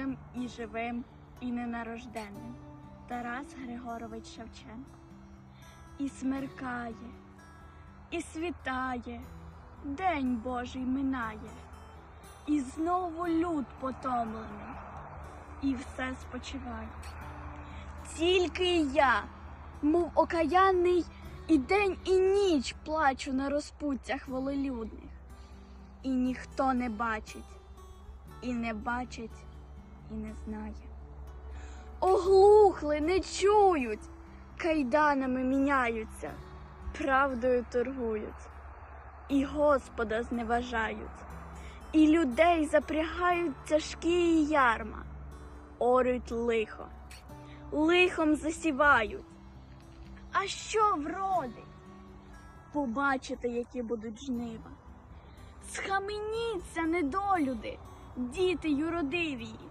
мертвим і живим, і ненарожденним. Тарас Григорович Шевченко. І смеркає, і світає, День Божий минає, і знову люд потомлений, і все спочиває. Тільки я, мов окаянний, і день, і ніч плачу на розпуттях волелюдних, і ніхто не бачить, і не бачить, і не знає. Оглухли, не чують, кайданами міняються, правдою торгують, і Господа зневажають, і людей запрягають тяжкі ярма, орють лихо, лихом засівають. А що вродить? Побачите, які будуть жнива. Схаменіться, недолюди, діти юродивії.